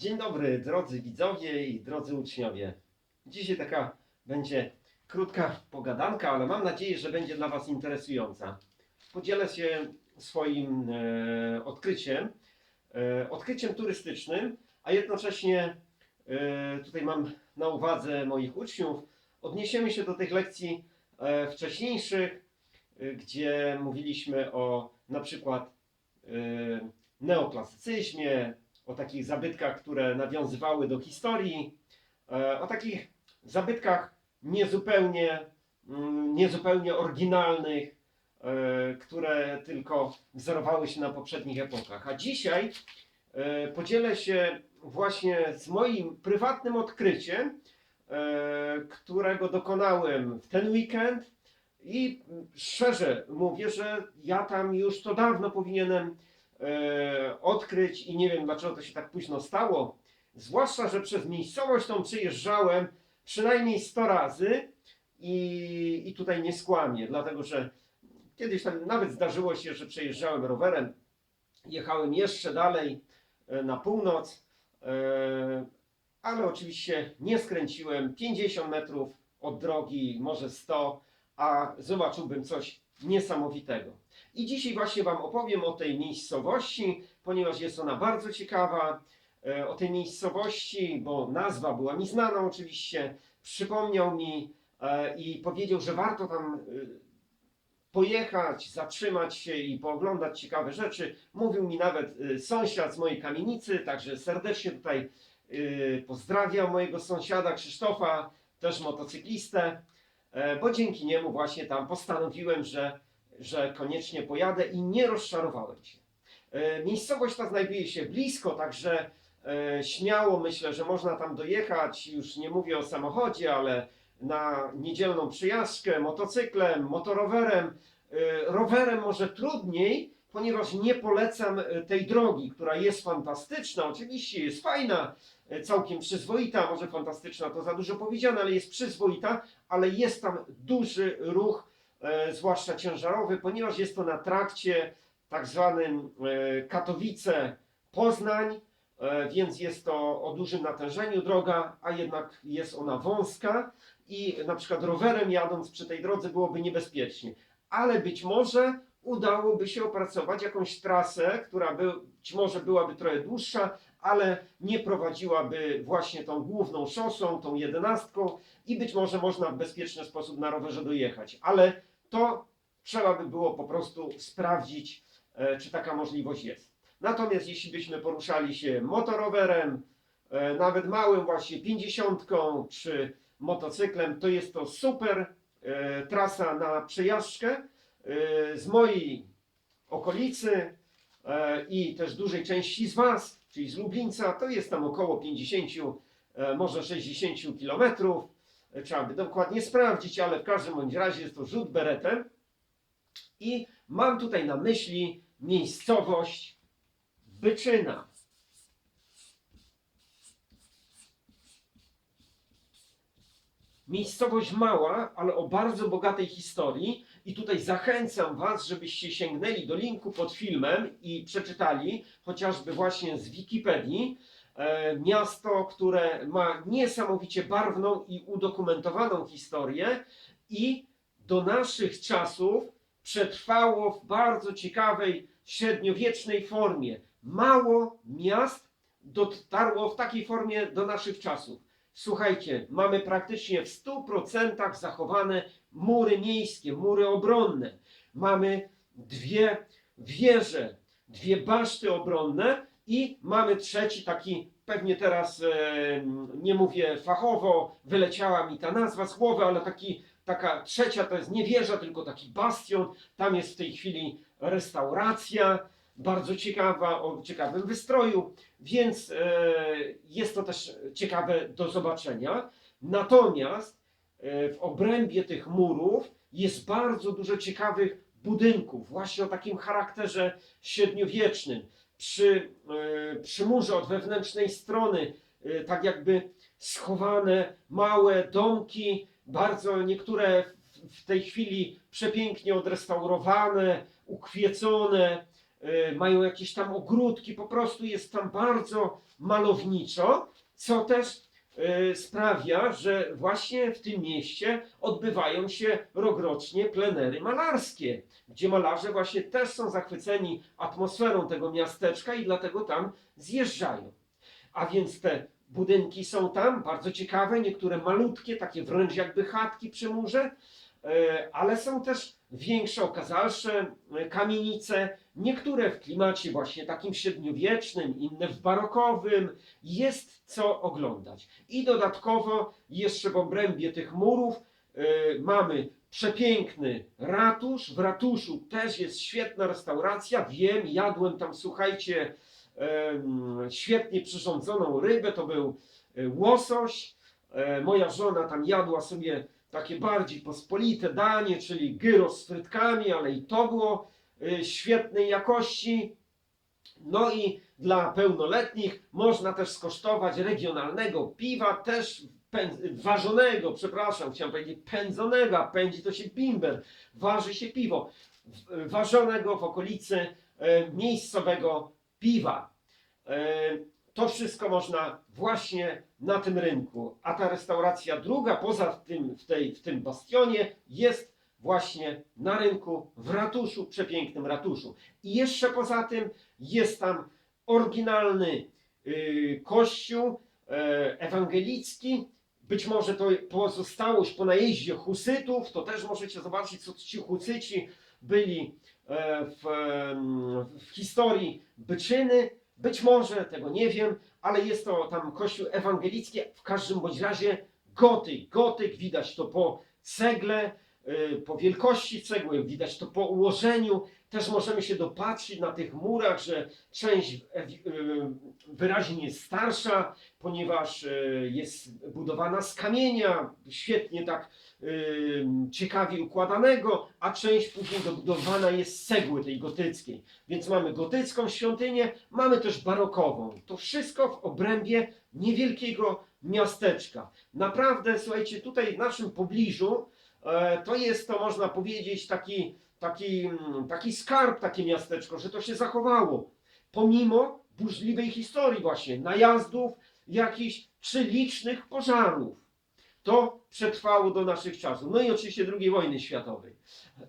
Dzień dobry, drodzy widzowie i drodzy uczniowie. Dzisiaj taka będzie krótka pogadanka, ale mam nadzieję, że będzie dla Was interesująca. Podzielę się swoim e, odkryciem, e, odkryciem turystycznym, a jednocześnie e, tutaj mam na uwadze moich uczniów. Odniesiemy się do tych lekcji e, wcześniejszych, e, gdzie mówiliśmy o na przykład e, neoklasycyzmie, o takich zabytkach, które nawiązywały do historii, e, o takich zabytkach niezupełnie, mm, niezupełnie oryginalnych, e, które tylko wzorowały się na poprzednich epokach. A dzisiaj e, podzielę się właśnie z moim prywatnym odkryciem, którego dokonałem w ten weekend i mm, szczerze mówię, że ja tam już to dawno powinienem odkryć i nie wiem dlaczego to się tak późno stało. Zwłaszcza, że przez miejscowość tą przyjeżdżałem przynajmniej 100 razy i, i tutaj nie skłamię, dlatego że kiedyś tam nawet zdarzyło się, że przejeżdżałem rowerem, jechałem jeszcze dalej e, na północ, e, ale oczywiście nie skręciłem 50 metrów od drogi, może 100, a zobaczyłbym coś niesamowitego. I dzisiaj właśnie Wam opowiem o tej miejscowości, ponieważ jest ona bardzo ciekawa. E, O tej miejscowości, bo nazwa była mi znana oczywiście, przypomniał mi e, i powiedział, że warto tam e, pojechać, zatrzymać się i pooglądać ciekawe rzeczy. Mówił mi nawet sąsiad z mojej kamienicy, także serdecznie tutaj pozdrawiam mojego sąsiada Krzysztofa, też motocyklistę, bo dzięki niemu właśnie tam postanowiłem, że że koniecznie pojadę i nie rozczarowałem się. E, Miejscowość ta znajduje się blisko, także e, śmiało myślę, że można tam dojechać. Już nie mówię o samochodzie, ale na niedzielną przyjażdżkę motocyklem, motorowerem. E, Rowerem może trudniej, ponieważ nie polecam e, tej drogi, która jest fantastyczna. Oczywiście jest fajna, e, całkiem przyzwoita, może fantastyczna to za dużo powiedziane, ale jest przyzwoita, ale jest tam duży ruch e, zwłaszcza ciężarowy, ponieważ jest to na trakcie tak zwanym Katowice-Poznań, więc jest to o dużym natężeniu droga, a jednak jest ona wąska i na przykład rowerem jadąc przy tej drodze byłoby niebezpiecznie. Ale być może udałoby się opracować jakąś trasę, która by, być może byłaby trochę dłuższa, ale nie prowadziłaby właśnie tą główną szosą, tą jedenastką i być może można w bezpieczny sposób na rowerze dojechać. Ale to trzeba by było po prostu sprawdzić, e, czy taka możliwość jest. Natomiast jeśli byśmy poruszali się motorowerem, e, nawet małym właśnie pięćdziesiątką czy motocyklem, to jest to super e, trasa na przejażdżkę z mojej okolicy e, i też dużej części z Was, czyli z Lublińca, to jest tam około 50, e, może 60 kilometrów. E, Trzeba by dokładnie sprawdzić, ale w każdym bądź razie jest to rzut beretem. I mam tutaj na myśli miejscowość Byczyna. Miejscowość mała, ale o bardzo bogatej historii. I tutaj zachęcam Was, żebyście sięgnęli do linku pod filmem i przeczytali chociażby właśnie z Wikipedii. E, miasto, które ma niesamowicie barwną i udokumentowaną historię i do naszych czasów przetrwało w bardzo ciekawej średniowiecznej formie. Mało miast dotarło w takiej formie do naszych czasów. Słuchajcie, mamy praktycznie w 100% zachowane mury miejskie, mury obronne. Mamy dwie wieże, dwie baszty obronne i mamy trzeci taki, pewnie teraz e, nie mówię fachowo, wyleciała mi ta nazwa z głowy, ale taki, taka trzecia to jest nie wieża, tylko taki bastion. Tam jest w tej chwili restauracja, bardzo ciekawa, o ciekawym wystroju, więc e, jest to też ciekawe do zobaczenia. Natomiast e, w obrębie tych murów jest bardzo dużo ciekawych budynków, właśnie o takim charakterze średniowiecznym. Przy, e, przy murze od wewnętrznej strony, tak jakby schowane małe domki, bardzo niektóre w tej chwili przepięknie odrestaurowane, ukwiecone. Y, mają jakieś tam ogródki, po prostu jest tam bardzo malowniczo, co też y, sprawia, że właśnie w tym mieście odbywają się rokrocznie plenery malarskie, gdzie malarze właśnie też są zachwyceni atmosferą tego miasteczka i dlatego tam zjeżdżają. A więc te budynki są tam, bardzo ciekawe, niektóre malutkie, takie wręcz jakby chatki przy murze, e, ale są też większe, okazalsze kamienice, niektóre w klimacie właśnie takim średniowiecznym, inne w barokowym. Jest co oglądać. I dodatkowo jeszcze w obrębie tych murów e, mamy przepiękny ratusz. W ratuszu też jest świetna restauracja. Wiem, jadłem tam, słuchajcie, em, świetnie przyrządzoną rybę. To był e, łosoś. E, Moja żona tam jadła sobie takie bardziej pospolite danie, czyli gyros z frytkami, ale i to było świetnej jakości. No i dla pełnoletnich można też skosztować regionalnego piwa, też ważonego, przepraszam, chciałem powiedzieć pędzonego, a pędzi to się bimber, waży się piwo, ważonego w okolicy e, miejscowego piwa. E, to wszystko można właśnie na tym rynku. A ta restauracja druga, poza tym, w, tej, w tym bastionie, jest właśnie na rynku w ratuszu, przepięknym ratuszu. I jeszcze poza tym jest tam oryginalny y, kościół e, ewangelicki. Być może to pozostałość po najeździe husytów, to też możecie zobaczyć, co ci husyci byli e, w, w historii Byczyny. Być może, tego nie wiem, ale jest to tam kościół ewangelicki, w każdym bądź razie gotyk. Gotyk widać to po cegle, po wielkości cegły, widać to po ułożeniu. Też możemy się dopatrzyć na tych murach, że część y, y, wyraźnie jest starsza, ponieważ y, jest budowana z kamienia, świetnie tak y, ciekawie układanego, a część później dobudowana jest z cegły tej gotyckiej. Więc mamy gotycką świątynię, mamy też barokową. To wszystko w obrębie niewielkiego miasteczka. Naprawdę, słuchajcie, tutaj w naszym pobliżu e, to jest to, można powiedzieć, taki, taki, mm, taki skarb, takie miasteczko, że to się zachowało. Pomimo burzliwej historii właśnie, najazdów, jakichś czy licznych pożarów. To przetrwało do naszych czasów. No i oczywiście II wojny światowej.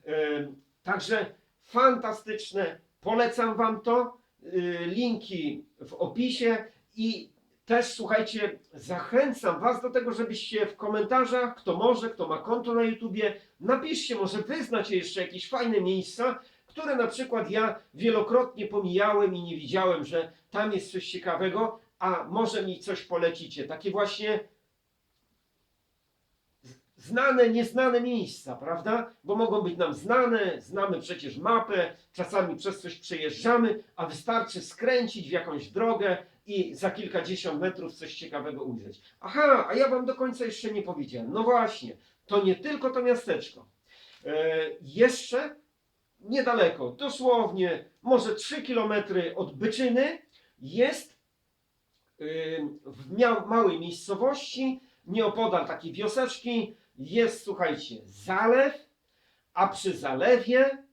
Em, Także fantastyczne. Polecam Wam to. Y, Linki w opisie i też słuchajcie, zachęcam Was do tego, żebyście w komentarzach, kto może, kto ma konto na YouTubie, napiszcie, może wy znacie jeszcze jakieś fajne miejsca, które na przykład ja wielokrotnie pomijałem i nie widziałem, że tam jest coś ciekawego, a może mi coś polecicie. Takie właśnie znane, nieznane miejsca, prawda? Bo mogą być nam znane, znamy przecież mapę, czasami przez coś przejeżdżamy, a wystarczy skręcić w jakąś drogę i za kilkadziesiąt metrów coś ciekawego ujrzeć. Aha, a ja wam do końca jeszcze nie powiedziałem. No właśnie, to nie tylko to miasteczko. E, jeszcze niedaleko, dosłownie może 3 km od Byczyny jest y, w małej miejscowości, nieopodal takiej wioseczki, jest, słuchajcie, zalew, a przy zalewie,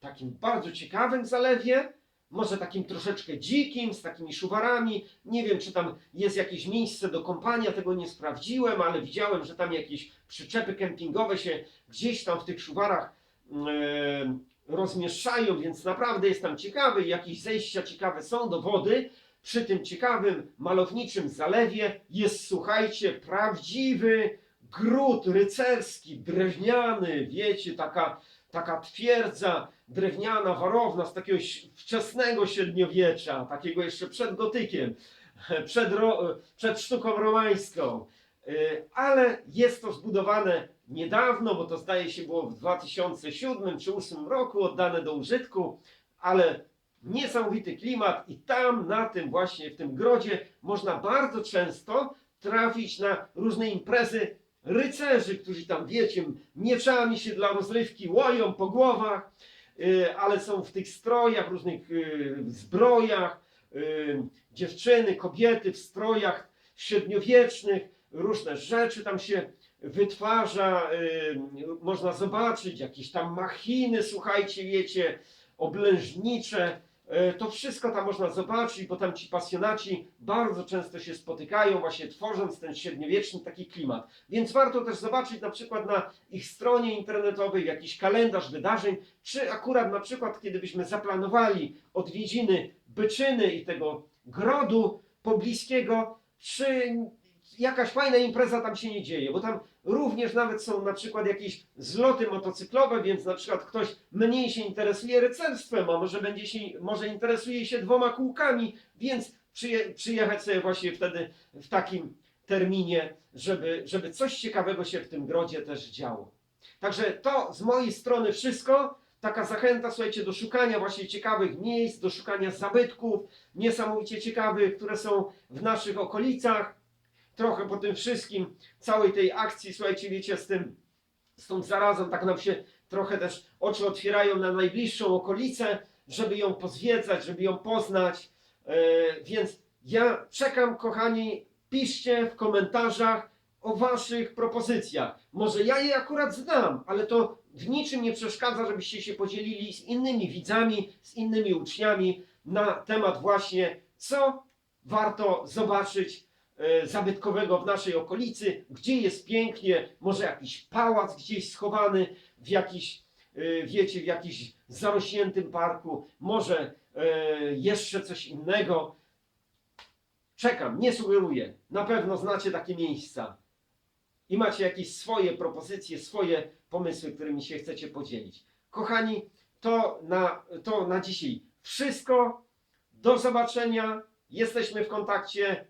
takim bardzo ciekawym zalewie, może takim troszeczkę dzikim, z takimi szuwarami, nie wiem, czy tam jest jakieś miejsce do kąpania, tego nie sprawdziłem, ale widziałem, że tam jakieś przyczepy kempingowe się gdzieś tam w tych szuwarach e, rozmieszczają, więc naprawdę jest tam ciekawy, jakieś zejścia ciekawe są do wody. Przy tym ciekawym, malowniczym zalewie. Jest, słuchajcie, prawdziwy gród rycerski, drewniany, wiecie, taka, taka twierdza drewniana, warowna z takiego wczesnego średniowiecza, takiego jeszcze przed gotykiem, przed, ro, przed sztuką romańską. Y, Ale jest to zbudowane niedawno, bo to zdaje się było w 2007 czy 2008 roku oddane do użytku, ale niesamowity klimat i tam na tym właśnie, w tym grodzie można bardzo często trafić na różne imprezy rycerzy, którzy tam, wiecie, mieczami się dla rozrywki łoją po głowach, ale są w tych strojach, różnych y, zbrojach, y, dziewczyny, kobiety w strojach średniowiecznych, różne rzeczy tam się wytwarza, można zobaczyć jakieś tam machiny, słuchajcie, wiecie, oblężnicze. E, To wszystko tam można zobaczyć, bo tam ci pasjonaci bardzo często się spotykają, właśnie tworząc ten średniowieczny taki klimat. Więc warto też zobaczyć na przykład na ich stronie internetowej jakiś kalendarz wydarzeń, czy akurat na przykład, kiedy byśmy zaplanowali odwiedziny Byczyny i tego grodu pobliskiego, czy jakaś fajna impreza tam się nie dzieje, bo tam również nawet są na przykład jakieś zloty motocyklowe, więc na przykład ktoś mniej się interesuje rycerstwem, a może będzie się, może interesuje się dwoma kółkami, więc przyje, przyjechać sobie właśnie wtedy w takim terminie, żeby, żeby coś ciekawego się w tym grodzie też działo. Także to z mojej strony wszystko. Taka zachęta, słuchajcie, do szukania właśnie ciekawych miejsc, do szukania zabytków, niesamowicie ciekawych, które są w naszych okolicach. Trochę po tym wszystkim, całej tej akcji, słuchajcie, wiecie, z tym, z tą zarazą, tak nam się trochę też oczy otwierają na najbliższą okolicę, żeby ją pozwiedzać, żeby ją poznać. E, więc ja czekam, kochani, piszcie w komentarzach o waszych propozycjach. Może ja je akurat znam, ale to w niczym nie przeszkadza, żebyście się podzielili z innymi widzami, z innymi uczniami na temat właśnie, co warto zobaczyć zabytkowego w naszej okolicy, gdzie jest pięknie, może jakiś pałac gdzieś schowany w jakiś, e, wiecie, w jakiś zarośniętym parku, może e, jeszcze coś innego. Czekam, nie sugeruję. Na pewno znacie takie miejsca i macie jakieś swoje propozycje, swoje pomysły, którymi się chcecie podzielić. Kochani, to na, to na dzisiaj wszystko. Do zobaczenia. Jesteśmy w kontakcie.